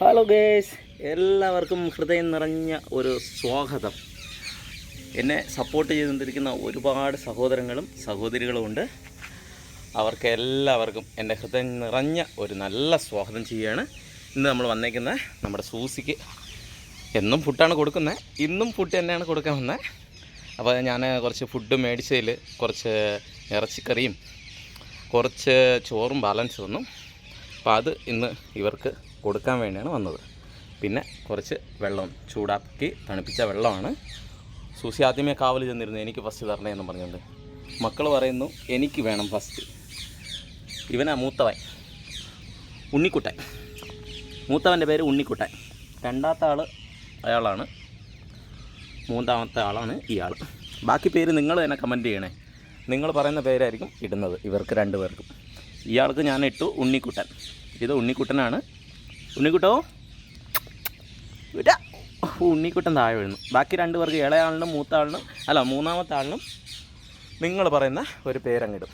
Hello guys എല്ലാവർക്കും ഹൃദയം നിറഞ്ഞ ഒരു സ്വാഗതം. എന്നെ സപ്പോർട്ട് ചെയ്തുകൊണ്ടിരിക്കുന്ന ഒരുപാട് സഹോദരങ്ങളും സഹോദരികളും ഉണ്ട്. അവർക്ക് എല്ലാവർക്കും എന്റെ ഹൃദയം നിറഞ്ഞ ഒരു നല്ല സ്വാഗതം ചെയ്യുകയാണ്. ഇന്ന് നമ്മൾ വന്നേക്കുന്നത് നമ്മുടെ സൂസിക്ക്. എന്നും ഫുഡാണ് കൊടുക്കുന്നത്. ഇന്നും ഫുഡ് തന്നെയാണ് കൊടുക്കാൻ വന്നത്. അപ്പോൾ ഞാൻ കുറച്ച് ഫുഡ് മേടിച്ചതിൽ കുറച്ച് ഇറച്ചിക്കറിയും കുറച്ച് ചോറും ബാലൻസ് വന്നു അപ്പോൾ അത് ഇന്ന് ഇവർക്ക് കൊടുക്കാൻ വേണ്ടിയാണ് വന്നത്. പിന്നെ കുറച്ച് വെള്ളം ചൂടാക്കി തണുപ്പിച്ച വെള്ളമാണ്. സൂസി ആദ്യമേ കാവൽ ചെന്നിരുന്നു എനിക്ക് ഫസ്റ്റ് തരണേ എന്ന് പറഞ്ഞുകൊണ്ട്. മക്കൾ പറയുന്നു എനിക്ക് വേണം ഫസ്റ്റ് ഇവനാ മൂത്തവൻ. ഉണ്ണിക്കുട്ടൻ. മൂത്തവന്റെ പേര് ഉണ്ണിക്കുട്ടൻ. രണ്ടാമത്തെ ആൾ അയാളാണ്. മൂന്നാമത്തെ ആളാണ് ഇയാൾ ബാക്കി പേര് നിങ്ങൾ തന്നെ കമന്റ് ചെയ്യണേ. നിങ്ങൾ പറയുന്ന പേരായിരിക്കും ഇടുന്നത് ഇവർക്ക് രണ്ടുപേർക്കും. ഇയാൾക്ക് ഞാൻ ഇട്ടു ഉണ്ണിക്കുട്ടൻ. ഇത് ഉണ്ണിക്കുട്ടനാണ്. ഉണ്ണിക്കുട്ടോ? ഉണ്ണിക്കുട്ടൻ താഴെ വീഴുന്നു. ബാക്കി രണ്ട് പേർക്ക് ഇളയാളിനും മൂത്ത ആളിനും അല്ല മൂന്നാമത്തെ ആളിനും നിങ്ങൾ പറയുന്ന ഒരു പേരങ്ങിടും.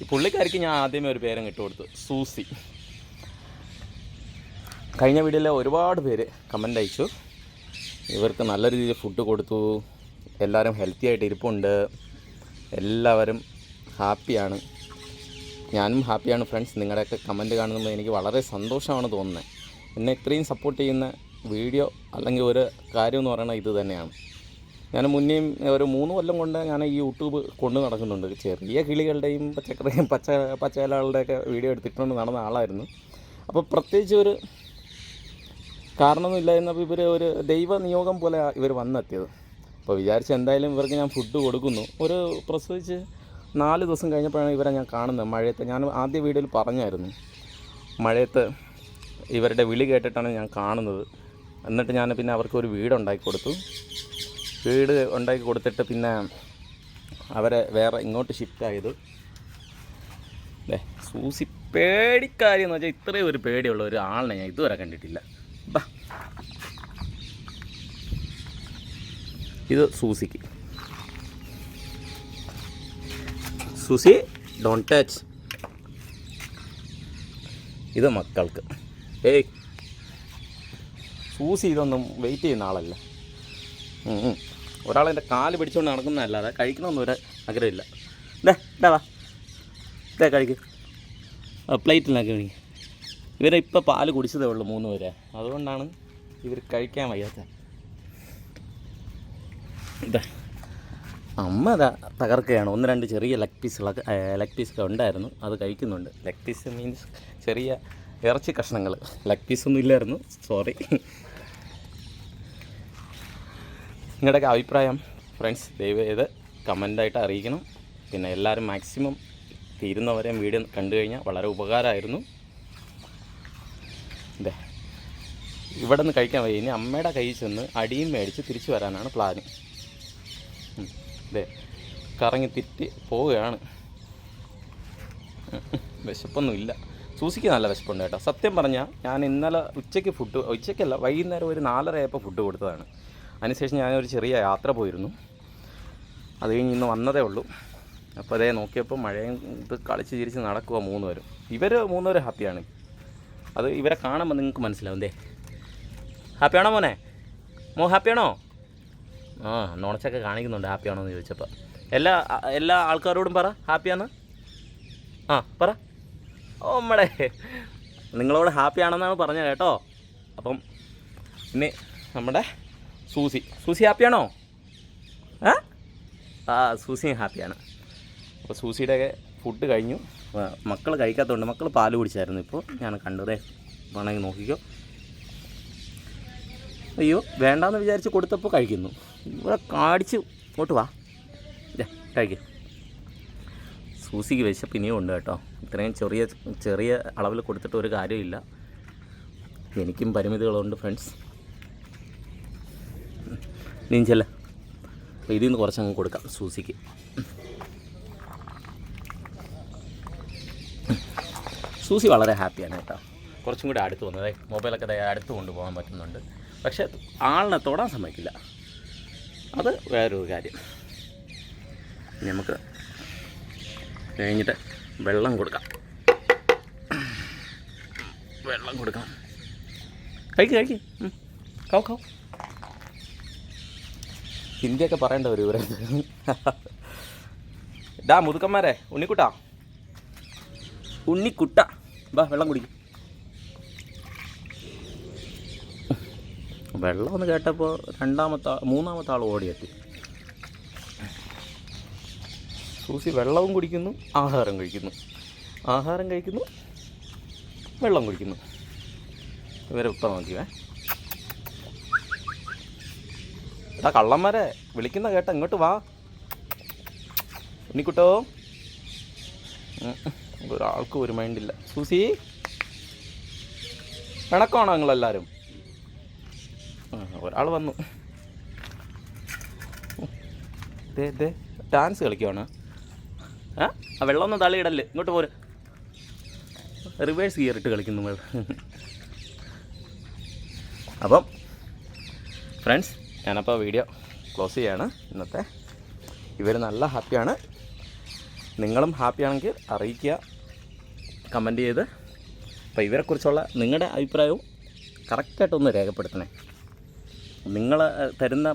ഈ പുള്ളിക്കാരിക്ക് ഞാൻ ആദ്യമേ ഒരു പേരങ്ങിട്ട് കൊടുത്തു. സൂസി. കഴിഞ്ഞ വീഡിയോയിലെ ഒരുപാട് പേര് കമന്റ് അയച്ചു. ഇവർക്ക് നല്ല രീതിയിൽ ഫുഡ് കൊടുത്തു. എല്ലാവരും ഹെൽത്തി ആയിട്ട് ഇരിപ്പുണ്ട്. എല്ലാവരും ഹാപ്പിയാണ് ഞാനും ഹാപ്പിയാണ് ഫ്രണ്ട്സ്. നിങ്ങളുടെയൊക്കെ കമന്റ് കാണുമ്പോൾ എനിക്ക് വളരെ സന്തോഷമാണ് തോന്നുന്നത്. എന്നെ ഇത്രയും സപ്പോർട്ട് ചെയ്യുന്ന വീഡിയോ അല്ലെങ്കിൽ ഒരു കാര്യം എന്ന് പറയുന്നത് ഇത് തന്നെയാണ്. ഞാൻ മുന്നേയും ഒരു മൂന്ന് കൊല്ലം കൊണ്ട് ഞാൻ ഈ യൂട്യൂബ് കൊണ്ടു നടക്കുന്നുണ്ട്. ചെറിയ കിളികളുടെയും പച്ചക്കറിയും പച്ച പച്ചയിലകളുടെയൊക്കെ വീഡിയോ എടുത്തിട്ടുണ്ട്. നടന്ന ആളായിരുന്നു. അപ്പോൾ പ്രത്യേകിച്ച് ഒരു കാരണമൊന്നും ഇല്ലായിരുന്നപ്പോൾ ഇവർ ഒരു ദൈവ നിയോഗം പോലെ ഇവർ വന്നെത്തിയത്. അപ്പോൾ വിചാരിച്ച് എന്തായാലും ഇവർക്ക് ഞാൻ ഫുഡ് കൊടുക്കുന്നു. ഒരു പ്രസവിച്ച് നാല് ദിവസം കഴിഞ്ഞപ്പോഴാണ് ഇവരെ ഞാൻ കാണുന്നത്. മഴയത്ത് ഞാൻ ആദ്യ വീഡിയോയിൽ പറഞ്ഞായിരുന്നു. മഴയത്ത് ഇവരുടെ വിളി കേട്ടിട്ടാണ് ഞാൻ കാണുന്നത്. എന്നിട്ട് ഞാൻ പിന്നെ അവർക്ക് ഒരു വീട് ഉണ്ടാക്കി കൊടുത്തു. വീട് ഉണ്ടാക്കി കൊടുത്തിട്ട് പിന്നെ അവരെ വേറെ ഇങ്ങോട്ട് ഷിഫ്റ്റ് ആയത്. അല്ലേ സൂസി പേടിക്കാരി എന്ന് വെച്ചാൽ ഇത്രയും ഒരു പേടിയുള്ള ഒരു ആളിനെ ഞാൻ ഇതുവരെ കണ്ടിട്ടില്ല. ഇത് സൂസിക്ക്. സൂസി ഡോൺ ടച്ച് ഇത് മക്കൾക്ക്. ഏയ്. സൂസി ഇതൊന്നും വെയിറ്റ് ചെയ്യുന്ന ആളല്ല. ഒരാളെന്റെ കാൽ പിടിച്ചുകൊണ്ട് നടക്കുന്നതല്ലാതെ കഴിക്കണമെന്ന് ഒരു ആഗ്രഹമില്ല. ഇതേ ഇതാ ഇതേ കഴിക്ക്. പ്ലേറ്റിലാക്കി കഴിക്കും. ഇവരെ ഇപ്പോൾ പാൽ കുടിച്ചതേ ഉള്ളൂ മൂന്ന് പേരെ. അതുകൊണ്ടാണ് ഇവർ കഴിക്കാൻ വയ്യാത്ത. ഇതാ അമ്മ അതാ തകർക്കുകയാണ്. ഒന്ന് രണ്ട് ചെറിയ ലെഗ് പീസുകളൊക്കെ ലെഗ് പീസൊക്കെ ഉണ്ടായിരുന്നു. അത് കഴിക്കുന്നുണ്ട്. ലെഗ് പീസ് മീൻസ് ചെറിയ ഇറച്ചി കഷ്ണങ്ങൾ. ലെഗ് പീസൊന്നും ഇല്ലായിരുന്നു. സോറി നിങ്ങളുടെയൊക്കെ അഭിപ്രായം ഫ്രണ്ട്സ് ദയവ് ചെയ്ത് കമന്റായിട്ട് അറിയിക്കണം. പിന്നെ എല്ലാവരും മാക്സിമം തീരുന്നവരെയും വീഡിയോ കണ്ടു കഴിഞ്ഞാൽ വളരെ ഉപകാരമായിരുന്നു. ഇതേ ഇവിടെ നിന്ന് കഴിക്കാൻ വയ്യ. ഇനി അമ്മയുടെ കയ്യിൽ ചെന്ന് അടിയും മേടിച്ച് തിരിച്ചു വരാനാണ് പ്ലാന് ദേ കറങ്ങി തിറ്റി പോവുകയാണ്. വിശപ്പൊന്നുമില്ല. സൂസിക്ക് നല്ല വിശപ്പുണ്ട് കേട്ടോ. സത്യം പറഞ്ഞാൽ ഞാൻ ഇന്നലെ ഉച്ചയ്ക്ക് ഫുഡ് ഉച്ചയ്ക്കല്ല വൈകുന്നേരം ഒരു നാലര ആയപ്പോൾ ഫുഡ് കൊടുത്തതാണ്. അതിനുശേഷം ഞാനൊരു ചെറിയ യാത്ര പോയിരുന്നു. അത് കഴിഞ്ഞ് ഇന്ന് വന്നതേ ഉള്ളൂ. അപ്പോൾ അതേ നോക്കിയപ്പോൾ മഴയും ഇത് കളിച്ച് ചിരിച്ച് നടക്കുക മൂന്ന് പേരും ഇവർ മൂന്നുപേരും ഹാപ്പിയാണ്. അത് ഇവരെ കാണുമ്പോൾ നിങ്ങൾക്ക് മനസ്സിലാവും ദേ. ഹാപ്പിയാണോ മോനെ? മോ ഹാപ്പിയാണോ ആ നോണച്ചൊക്കെ കാണിക്കുന്നുണ്ട് ഹാപ്പിയാണോ എന്ന് ചോദിച്ചപ്പോൾ എല്ലാ എല്ലാ ആൾക്കാരോടും പറ ഹാപ്പിയാന്ന്? ആ പറ. ഓ നമ്മളെ നിങ്ങളോട് ഹാപ്പിയാണെന്നാണ് പറഞ്ഞത് കേട്ടോ. അപ്പം ഇനി നമ്മുടെ സൂസി. സൂസി ഹാപ്പിയാണോ? ആ ആ സൂസിയും ഹാപ്പിയാണ്. അപ്പോൾ സൂസിയുടെയൊക്കെ ഫുഡ് കഴിഞ്ഞു. മക്കൾ കഴിക്കാത്തതുകൊണ്ട് മക്കൾ പാൽ കുടിച്ചായിരുന്നു ഇപ്പോൾ ഞാൻ കണ്ടതേ വേണമെങ്കിൽ നോക്കിക്കോ. അയ്യോ വേണ്ടാന്ന് വിചാരിച്ച് കൊടുത്തപ്പോൾ കഴിക്കുന്നു. ഇവിടെ കാടിച്ച് ഇങ്ങോട്ട് വാ. ഇതാ കഴിക്കും. സൂസിക്ക് വിശപ്പ് ഇനിയും ഉണ്ട് കേട്ടോ. ഇത്രയും ചെറിയ ചെറിയ അളവിൽ കൊടുത്തിട്ട് ഒരു കാര്യമില്ല. എനിക്കും പരിമിതികളുണ്ട് ഫ്രണ്ട്സ് നീഞ്ചല്ല അപ്പോൾ ഇതിൽ നിന്ന് കുറച്ചങ്ങ് കൊടുക്കാം സൂസിക്ക്. സൂസി വളരെ ഹാപ്പിയാണ് കേട്ടോ. കുറച്ചും കൂടി അടുത്ത് വന്നത് മൊബൈലൊക്കെ അടുത്ത് കൊണ്ടുപോകാൻ പറ്റുന്നുണ്ട്. പക്ഷേ ആളിനെ തൊടാൻ സമ്മതിക്കില്ല. അത് വേറൊരു കാര്യം. നമുക്ക് കഴിഞ്ഞിട്ട് വെള്ളം കൊടുക്കാം. വെള്ളം കൊടുക്കാം കഴിക്ക് കഴിക്ക്. കൗ കൗ ഹിന്ദിയൊക്കെ പറയേണ്ട ഒരു ഇവരെ ഡാ മുതുക്കന്മാരെ ഉണ്ണിക്കുട്ടാ. ഉണ്ണിക്കുട്ട. വാ വെള്ളം കുടിക്കും. വെള്ളം ഒന്ന് കേട്ടപ്പോൾ രണ്ടാമത്തെ മൂന്നാമത്തെ ആൾ ഓടിയെത്തി. സൂസി വെള്ളവും കുടിക്കുന്നു ആഹാരം കഴിക്കുന്നു. ആഹാരം കഴിക്കുന്നു വെള്ളം കുടിക്കുന്നു. ഇവരെ ഉപ്പ നോക്കിയേ. എടാ കള്ളന്മാരെ വിളിക്കുന്ന കേട്ട ഇങ്ങോട്ട് വാ. ഉണ്ണിക്കുട്ടോ. ഒരാൾക്കും ഒരു മൈൻഡില്ല. സൂസി പിണക്കമാണോ നിങ്ങളെല്ലാവരും ഒരാൾ വന്നു. ദേ ദേ ഡാൻസ് കളിക്കുവാണ്. ആ വെള്ളമൊന്നും തള്ളിയിടല്ലേ ഇങ്ങോട്ട് പോര്. റിവേഴ്സ് ഗിയറിട്ട് കളിക്കുന്നു അപ്പം ഫ്രണ്ട്സ് ഞാനപ്പോൾ വീഡിയോ ക്ലോസ് ചെയ്യാണ്. ഇന്നത്തെ ഇവർ നല്ല ഹാപ്പിയാണ് നിങ്ങളും ഹാപ്പിയാണെങ്കിൽ അറിയിക്കുക കമന്റ് ചെയ്ത്. അപ്പോൾ ഇവരെക്കുറിച്ചുള്ള നിങ്ങളുടെ അഭിപ്രായവും കറക്റ്റായിട്ടൊന്ന് രേഖപ്പെടുത്തണേ. നിങ്ങൾ തരുന്ന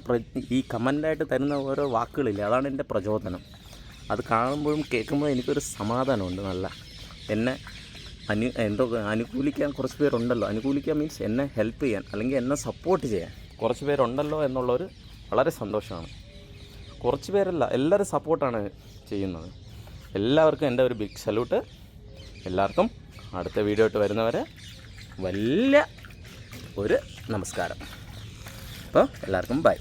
ഈ കമന്റായിട്ട് തരുന്ന ഓരോ വാക്കുകളില്ലേ അതാണ് എന്റെ പ്രചോദനം. അത് കാണുമ്പോഴും കേൾക്കുമ്പോഴും എനിക്കൊരു സമാധാനമുണ്ട് നല്ല. എന്നെ അനു എന്തോ അനുകൂലിക്കാൻ കുറച്ച് പേരുണ്ടല്ലോ. അനുകൂലിക്കാൻ മീൻസ് എന്നെ ഹെൽപ്പ് ചെയ്യാൻ അല്ലെങ്കിൽ എന്നെ സപ്പോർട്ട് ചെയ്യാൻ കുറച്ച് പേരുണ്ടല്ലോ എന്നുള്ളൊരു വളരെ സന്തോഷമാണ്. കുറച്ച് പേരല്ല എല്ലാവരും സപ്പോർട്ടാണ് ചെയ്യുന്നത്. എല്ലാവർക്കും എന്റെ ഒരു ബിഗ് സല്യൂട്ട് എല്ലാവർക്കും അടുത്ത വീഡിയോ ആയിട്ട് വരുന്നവരെ വലിയ ഒരു നമസ്കാരം. അപ്പോൾ എല്ലാവർക്കും ബൈ